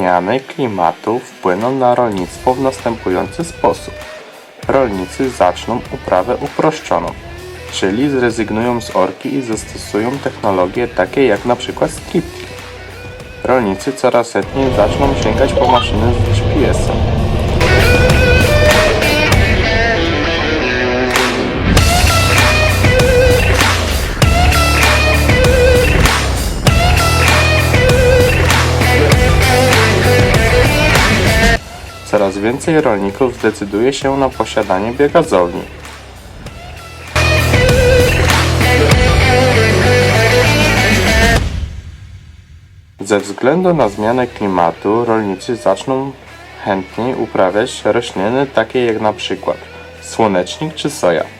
Zmiany klimatu wpłyną na rolnictwo w następujący sposób. Rolnicy zaczną uprawę uproszczoną, czyli zrezygnują z orki i zastosują technologie takie jak przykład striptease. Rolnicy coraz chętniej zaczną sięgać po maszyny z GPS-em. Coraz więcej rolników zdecyduje się na posiadanie biogazowni. Ze względu na zmianę klimatu rolnicy zaczną chętniej uprawiać rośliny takie jak na przykład słonecznik czy soja.